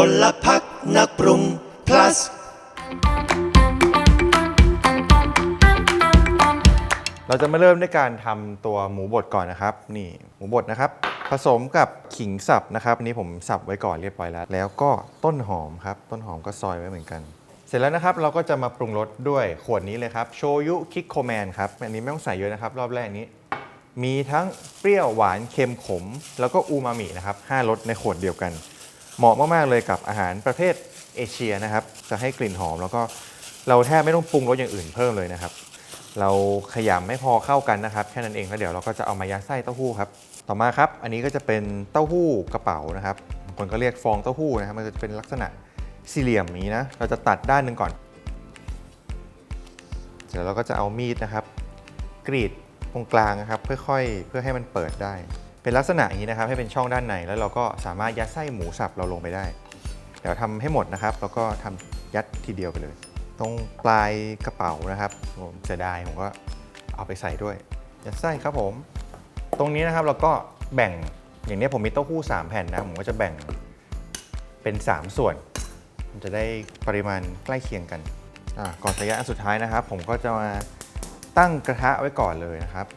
พลพักนักปรุง plus เราจะมาเริ่มด้วยการทำตัวหมูบดก่อนนะครับ นี่หมูบดนะครับ ผสมกับขิงสับนะครับอันนี้ผมสับไว้ก่อนเรียบร้อยแล้ว แล้วก็ต้นหอมครับ ต้นหอมก็ซอยไว้เหมือนกัน เสร็จแล้วนะครับเราก็จะมาปรุงรสด้วยขวดนี้เลยครับโชยุคิกโคแมนครับอันนี้ไม่ต้องใส่เยอะนะครับ รอบแรกนี้ มีทั้งเปรี้ยวหวานเค็มขม แล้วก็อูมามินะครับห้ารสในขวดเดียวกัน เหมาะมากๆเลยกับอาหารประเภทเอเชียนะครับ จะให้กลิ่นหอม แล้วก็เราแทบไม่ต้องปรุงรสอย่างอื่นเพิ่มเลยนะครับ เราขยำไม่พอเข้ากันนะครับ แค่นั้นเองแล้วเดี๋ยวเราก็จะเอามายัดไส้เต้าหู้ครับ ต่อมาครับ อันนี้ก็จะเป็นเต้าหู้กระเป๋านะครับคนก็เรียกฟองเต้าหู้นะครับ มันจะเป็นลักษณะสี่เหลี่ยมนี้นะ เราจะตัดด้านหนึ่งก่อนเดี๋ยวเราก็จะเอามีดนะครับ กรีดตรงกลางนะครับค่อยๆ เพื่อให้มันเปิดได้ เป็นลักษณะอย่างนี้นะครับ ให้เป็นช่องด้านในแล้วเราก็สามารถยัดไส้หมูสับเราลงไปได้ เดี๋ยวทำให้หมดนะครับ แล้วก็ทำยัดทีเดียวไปเลย ตรงปลายกระเป๋านะครับผมเสียดายผมก็เอาไปใส่ด้วย ยัดไส้ครับผม ตรงนี้นะครับเราก็แบ่งอย่างนี้ผมมีเต้าหู้ 3 แผ่นนะผมก็จะแบ่งเป็น 3 ส่วน มันจะได้ปริมาณใกล้เคียงกันก่อนระยะอันสุดท้ายนะครับ ผมก็จะมาตั้งกระทะไว้ก่อนเลยนะครับ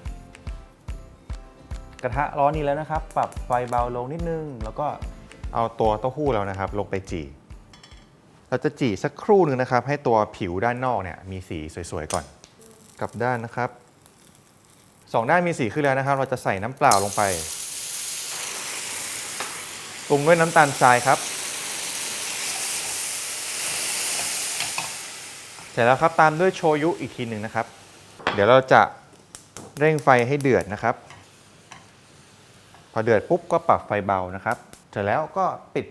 กระทะร้อนนี้แล้วนะครับ ปรับไฟเบาลงนิดนึง แล้วก็เอาตัวเต้าหู้แล้วนะครับ ลงไปจี่ เราจะจี่สักครู่หนึ่งนะครับ ให้ตัวผิวด้านนอกเนี่ยมีสีสวยๆก่อน กลับด้านนะครับสองด้านมีสีขึ้นแล้วนะครับ เราจะใส่น้ำเปล่าลงไปปรุงด้วยน้ำตาลทรายครับ เสร็จแล้วครับตามด้วยโชยุอีกทีหนึ่งนะครับ เดี๋ยวเราจะเร่งไฟให้เดือดนะครับ พอเดือดปุ๊บก็ปรับไฟเบานะครับ เสร็จแล้วก็ปิด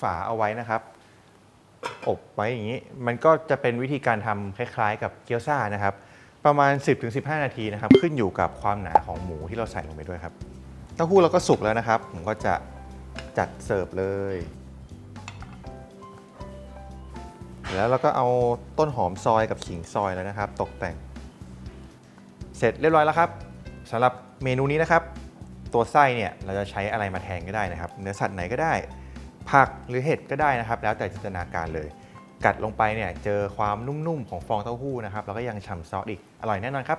ฝาเอาไว้นะครับ อบไว้อย่างนี้ มันก็จะเป็นวิธีการทำคล้ายๆ กับเกี๊ยวซ่านะครับ ประมาณ 10-15 นาทีนะครับ ขึ้นอยู่กับความหนาของหมูที่เราใส่ลงไปด้วยครับ เต้าหู้เราก็สุกแล้วนะครับ ผมก็จะจัดเสิร์ฟเลย แล้วเราก็เอาต้นหอมซอยกับขิงซอยแล้วนะครับ ตกแต่ง เสร็จเรียบร้อยแล้วครับสำหรับเมนูนี้นะครับ ตัวไส้เนี่ยเราจะใช้อะไรมาแทนก็ได้นะครับ เนื้อสัตว์ไหนก็ได้ ผักหรือเห็ดก็ได้นะครับ แล้วแต่จินตนาการเลย กัดลงไปเนี่ยเจอความนุ่มๆของฟองเต้าหู้นะครับแล้วก็ยังฉ่ำซอสอีกอร่อยแน่นอนครับ